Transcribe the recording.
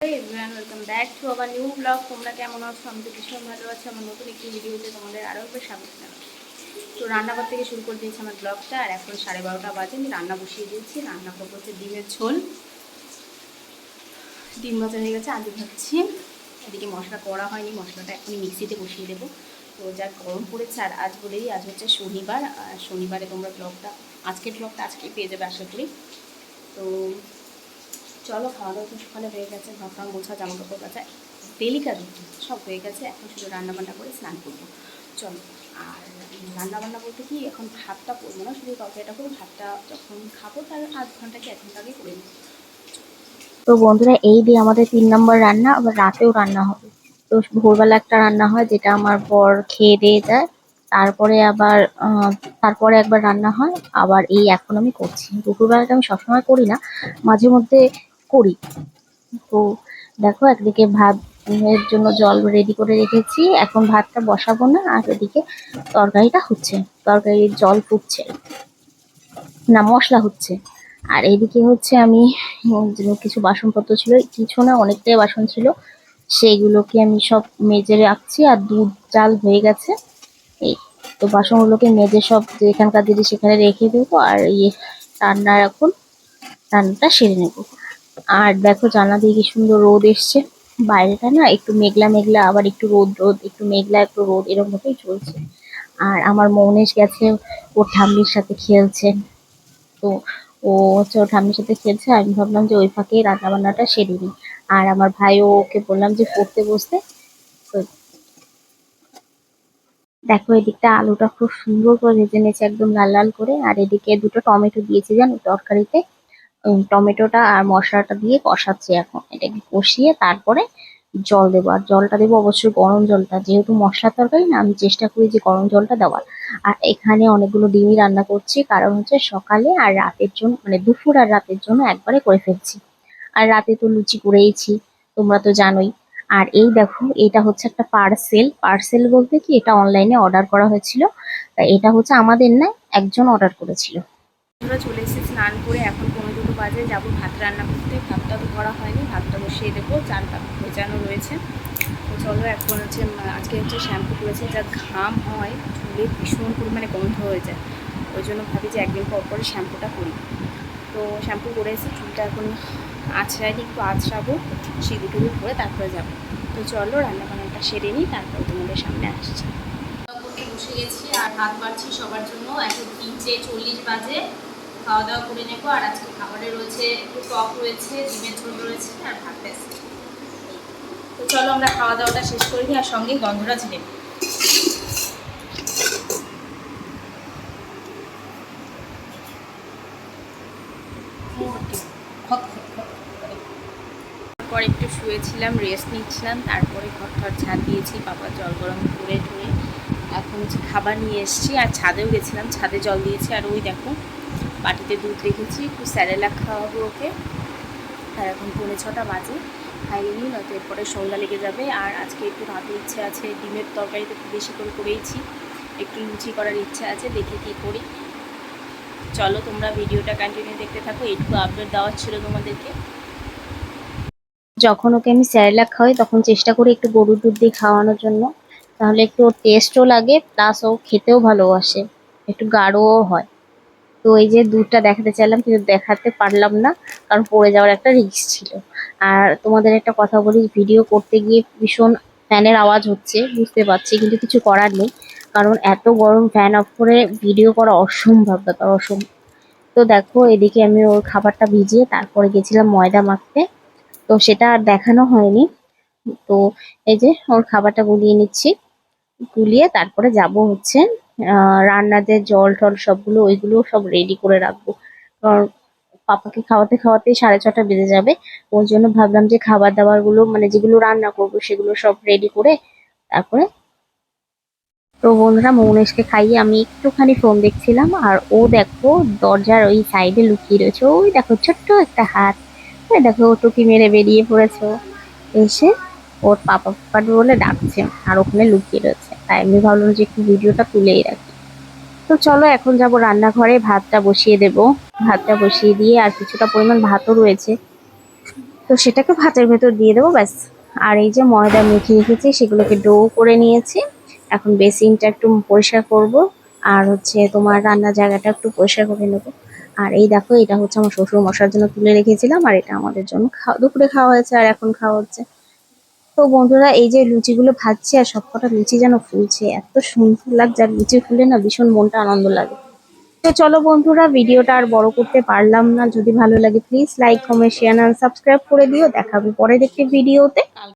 Everyone welcome back to আবার new blog তোমরা কেমন আছো? আমি তো ভীষণ ভালো আছি। আমার নতুন একটি ভিডিওতে তোমাদের আরও একবার স্বাগত তো রান্নাঘর থেকে শুরু করে দিয়েছি আমার ব্লগটা আর এখন সাড়ে বারোটা বাজে। আমি রান্না বসিয়ে দিয়েছি। রান্না করব হচ্ছে ডিমের ঝোল। ডিম ভাজা হয়ে গেছে, আলু ভাজছি। এদিকে মশলা করা হয়নি, মশলাটা এখনই মিক্সিতে বসিয়ে দেবো। তো যা গরম পড়েছে, আর আজ বলেই আজ হচ্ছে শনিবার। আর শনিবারে তোমরা ব্লগটা আজকের ব্লগটা আজকেই পেয়ে যাবে আশা করি। তো চলো, খাওয়া দাওয়া সকালে হয়ে গেছে ভাত খাওয়া গোছা জামা কাপড় কাচা ডেলি কাজ সব হয়ে গেছে, এখন শুধু রান্না বান্না করে স্নান করব। চলো, আর রান্না বান্না বলতে কি, এখন ভাতটা করব না, শুধু তরকারিটা করব, ভাতটা যখন খাব তার আধ ঘণ্টা কি এক ঘণ্টা আগে করে নেব। তো বন্ধুরা, এই দিয়ে আমাদের তিন নম্বর রান্না, আবার রাতেও রান্না হবে। তো ভোরবেলা একটা রান্না হয়, যেটা আমার বর খেয়ে দিয়ে যায়। তারপরে আবার তারপরে একবার রান্না হয়, আবার এই এখন আমি করছি। দুপুরবেলাটা আমি সবসময় করি না, মাঝে মধ্যে করি। তো দেখো, একদিকে ভাত, এর জন্য জল রেডি করে রেখেছি। এখন ভাতটা বসাবো না, আর এদিকে তরকারিটা হচ্ছে। তরকারির জল ফুটছে। না, মশলা হচ্ছে। আর এদিকে হচ্ছে আমি কিছু বাসনপত্র ছিল, কিছু না, অনেকটাই বাসন ছিল। সেইগুলোকে আমি সব মেজে রাখছি, আর দুধ চাল হয়ে গেছে। এই তো বাসনগুলোকে মেজে সব যেখানকার দিদি সেখানে রেখে দেবো, আর ইয়ে রান্না এখন রান্নাটা সেরে নেব। আর দেখো জানলা দিয়ে কি সুন্দর রোদ এসছে। বাইরেটা না একটু মেঘলা মেঘলা, আবার একটু রোদ রোদ, একটু মেঘলা, একটু রোদ এরকম ভাবেই চলছে। আর আমার মৌনেশ গেছে, ওর ঠাম্মির সাথে খেলছে। তো ও হচ্ছে ওর ঠাম্মির সাথে খেলছে আমি ভাবলাম যে ওই ফাঁকে রান্না বান্নাটা সেরে নিই। আর আমার ভাই ওকে বললাম যে পড়তে বসতে। তো দেখো এদিকটা আলুটা খুব সুন্দর করে ভেজে নিয়েছে, একদম লাল লাল করে। আর এদিকে দুটো টমেটো দিয়েছি জানো তরকারিতে? টমেটোটা আর মশলাটা দিয়ে কষাচ্ছি এখন। এটাকে কষিয়ে তারপরে জল দেবো। আর জলটা দেবো অবশ্যই গরম জলটা। যেহেতু মশলা তরকারি না, আমি চেষ্টা করি যে গরম জলটা দেওয়ার। আর এখানে অনেকগুলো ডিমই রান্না করছি। কারণ হচ্ছে সকালে আর রাতের জন্য মানে দুপুর আর রাতের জন্য একবারে করে ফেলছি। আর রাতে তো লুচি করেইছি, তোমরা তো জানোই। আর এই দেখো, এটা হচ্ছে একটা পার্সেল। পার্সেল বলতে কি, এটা অনলাইনে অর্ডার করা হয়েছিল। এটা হচ্ছে আমাদের না একজন অর্ডার করেছিল। আমরা চলে এসেছি স্নান করে, এখন পনেরো দুটো বাজে, যাব ভাত রান্না করতে। ভাতটা তো করা হয়নি, ভাতটা বসিয়ে দেবো চালটা ভেজানো রয়েছে। তো চলো এখন হচ্ছে আজকে হচ্ছে শ্যাম্পু করেছে যা ঘাম হয়, চুলে ভীষণ পরিমাণে গন্ধ হয়ে যায়। ওই জন্য ভাবি যে একদিন পর পরে শ্যাম্পুটা করি। তো শ্যাম্পু করে এসে চুলটা এখন আছড়াইনি একটু আছড়াবো, সিঁদুর টিঁদুর করে তারপরে যাব। তো চলো রান্না বান্নাটা সেরে নিই, তারপর তোমাদের সামনে আসছি। বসে গেছি আর ভাত বাড়ছি সবার জন্য, এখন তিনটে চল্লিশ বাজে। খাওয়া দাওয়া করে নেব। আর আজকে খাবারে রয়েছে একটু টক রয়েছে, ডিমের ঝোল রয়েছে, আর ভাত ব্যাস। তো চলো আমরা খাওয়া দাওয়াটা শেষ করে দিই আর সঙ্গে গন্ধটা ঝেড়ে নিই। তারপর একটু শুয়েছিলাম রেস্ট নিচ্ছিলাম, তারপরে ঘর টর ছাদ দিয়েছি, বাবা জল গরম করে ধুয়ে এখন হচ্ছে খাবার নিয়ে এসেছি, আর ছাদেও গেছিলাম, ছাদে জল দিয়েছি, আর ওই দেখো বাটিতে দুধ রেখেছি, একটু স্যারেলাক খাওয়াবো ওকে। আর এখন পৌনে ছটা বাজে খাইনি নয়তো এরপরে সন্ধ্যা লেগে যাবে। আর আজকে একটু রাতে ইচ্ছে আছে, ডিমের তরকারিতে একটু বেশি করে করেইছি। একটু লুচি করার ইচ্ছে আছে, দেখি কী করি। চলো তোমরা ভিডিওটা কন্টিনিউ দেখতে থাকো একটু আপডেট দেওয়ার ছিল তোমাদেরকে। যখন ওকে আমি স্যারেলাক খাওয়াই, তখন চেষ্টা করি একটু গরুর দুধ দিয়ে খাওয়ানোর জন্য। তাহলে একটু ওর টেস্টও লাগে প্লাস ও খেতেও ভালোবাসে। একটু গাঢ়ও হয়। তো এই যে দুধটা দেখাতে চাইলাম, কিন্তু দেখাতে পারলাম না, কারণ পড়ে যাওয়ার একটা রিস্ক ছিল। আর তোমাদের একটা কথা বলি ভিডিও করতে গিয়ে ভীষণ ফ্যানের আওয়াজ হচ্ছে, বুঝতে পারছি, কিন্তু কিছু করার নেই। কারণ এত গরম ফ্যান অফ করে ভিডিও করা অসম্ভব, ব্যাপার অসম্ভব। তো দেখো, এদিকে আমি ওর খাবারটা ভিজিয়ে তারপরে গেছিলাম ময়দা মাখতে। তো সেটা আর দেখানো হয়নি। তো এই যে ওর খাবারটা গুলিয়ে নিচ্ছি। গুলিয়ে তারপরে যাব হচ্ছে আহ, রান্নাতে জল টল সবগুলো ওইগুলো সব রেডি করে রাখব। কারণ পাপাকে খাওয়াতে খাওয়াতে সাড়ে ছটা বেজে যাবে। ওই জন্য ভাবলাম যে খাবার দাবারগুলো মানে যেগুলো রান্না করব সেগুলো সব রেডি করে তারপরে তো বন্ধুরা মৌনেশকে খাইয়ে আমি একটুখানি ফোন দেখছিলাম আর ও দেখো দরজার ওই সাইডে লুকিয়ে রয়েছে। ওই দেখো ছোট্ট একটা হাত। ওই দেখো ও টুকি মেরে বেরিয়ে পড়েছে। এসে ওর পাপা পাপা বলে ডাকছে আর ওখানে লুকিয়ে রয়েছে। তাই আমি ভাবলাম যে একটু ভিডিওটা তুলেই রাখি। তো চলো, এখন যাব রান্নাঘরে, ভাতটা বসিয়ে দেব। ভাতটা বসিয়ে দিয়ে আর কিছুটা পরিমাণ ভাতও রয়েছে। তো সেটাকে ভাতের ভেতর দিয়ে দেবো, ব্যাস। আর এই যে ময়দা মেখে রেখেছি, সেগুলোকে ডো করে নিয়েছি। এখন বেসিনটা একটু পরিষ্কার করব। আর হচ্ছে তোমার রান্নার জায়গাটা একটু পরিষ্কার করে নেব। আর এই দেখো, এটা হচ্ছে আমার শ্বশুর মশার জন্য তুলে রেখেছিলাম, আর এটা আমাদের জন্য খাওয়া দুপুরে খাওয়া হয়েছে, আর এখন খাওয়া হচ্ছে। তো বন্ধুরা, এই যে লুচিগুলো ভাজছে আর সবকটা লুচি যেন ফুলছে, এত সুন্দর লাগছে আর লুচি ফুলে না ভীষণ মনটা আনন্দ লাগে। তো চলো বন্ধুরা, ভিডিওটা আর বড় করতে পারলাম না। যদি ভালো লাগে প্লিজ লাইক কমেন্ট শেয়ার আর সাবস্ক্রাইব করে দিও। দেখাবো পরের একটি ভিডিওতে।